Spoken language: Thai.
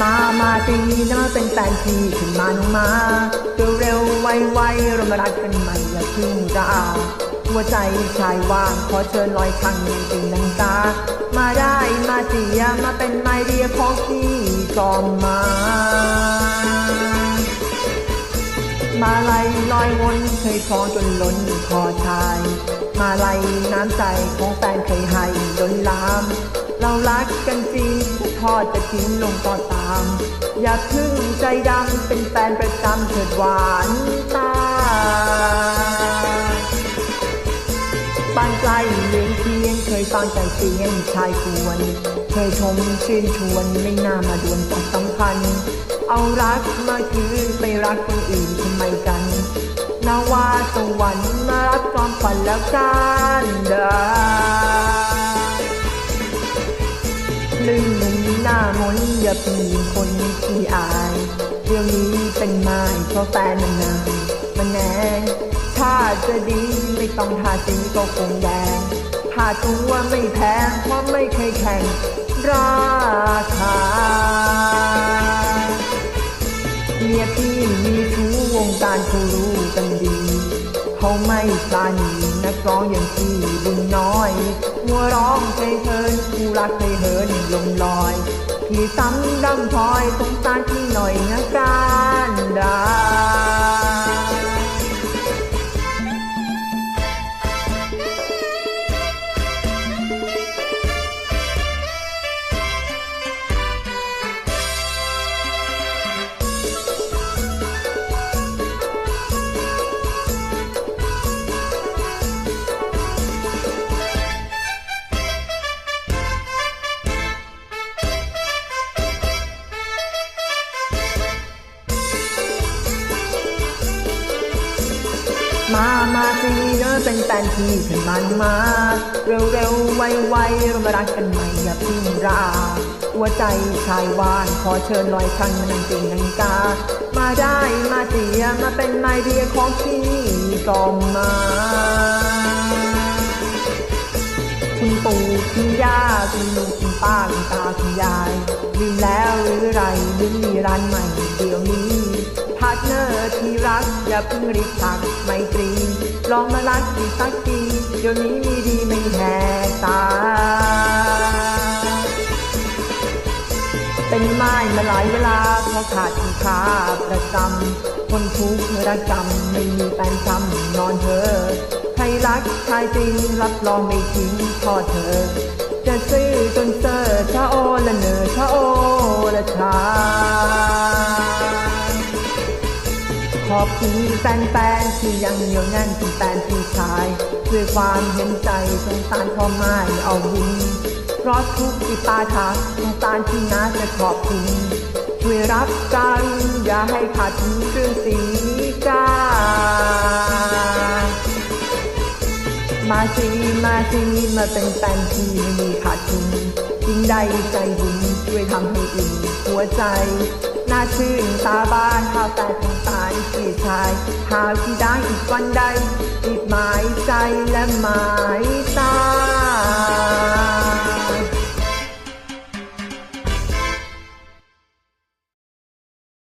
มา มาตีนะเป็นแฟนพี่ขึ้นมาน้องมาเร็วเร็วๆไวไวๆเรามารักกันใหม่อย่าเพึ่งราหัวใจชายว่างขอเชิญลอยพังยังติงนังตา มาได้มาเสียมาเป็นไมเดียของพี่ก็มมา มาไลัยลอยวนเคยคล้องจนล้นคอชาย มาไลัยน้ำใจของแฟนเคยให้ล้นลาม เรารักกันจริงจะทอดจะทิ้งลงก็ตาม อย่าพึ่งใจดำเป็นแฟนประจำเถิดหวานตาบ้านไกลเลี้ยงเพียงเคยฟังแต่เสียงชายควรเคยชมชื่นชวนไม่น่ามาดวนความสัมพันธ์เอารักมาคืนไปรักคนอื่นทำไมกันนาวาสวรรค์มารับความฝันแล้วกันเด้อ มนต์อย่าเพิ่งยิงคนที่อายเดี๋ยวนี้เป็นไม้เพราะแฟนมันนานมันแน่ถ้าจะดีไม่ต้องทาสีก็คงแดงถ้าตัวไม่แพงเพราะไม่เคยแข่งราคาเมียพี่มีชู้วงการเขารู้กันดี เขาไม่ปาณีนักร้องอย่างพี่บุญน้อยมัวร้องเพลงเพินผู้รักเคยเหินลมลอย ที่ซ้ำดำพลอยสงสารพี่หน่อยนะการ มา มาสิเนอะเป็นแฟนพี่ขึ้นมันมา เร็วเร็วๆไวไวๆเรามารักกันใหม่อย่าเพึ่งราหัวใจชายว่านขอเชิญลอยครั้งมานังจริงนังกา มาได้มาเสียมาเป็นไมเดียของพี่ก็มาคุณปู่คุณย่าคุณลุงคุณป้าคุณตาคุณยายลืมแล้วหรือไรลืมมีร้านใหม่เดี๋ยวนี้ เนอร์ที่รัก อย่าเพิ่งรีบตักไม่ตรี ลองมารักอีกสักทีเดี๋ยวนี้มีดีไม่แหกตา เป็นไม้มาหลายเวลาเพราะขาดคุณค่าประจำคนทุกข์ระกำไม่มีแฟนจำนอนเธอใครรักชายจริงรับรองไม่ทิ้งทอดเธอ จะซื้อจนเซอร์ชะโอละเนอชะโอละชาข อบคุณแฟนๆที่ยังเหนียวแน่นเป็นแฟนพี่ชาย ด้วยความเห็นใจสงสารพ่อไม้เอาบุญเพราะทุกที่ปาทางสงสารที่น่าจะขอบคุณช่วยรับกันอย่าให้ขาดทุนเรื่องสีกามาสิมาสิมาเป็นแฟนที่ไม่มีขาดทุนยิ่งได้ใจบุญช่วยทำให้อิ่มหัวใจน่าชื่นตาบานหาวแต่ พี่ชาย หาวที่ได้อีกวันใดติดหมายใจและหมายตา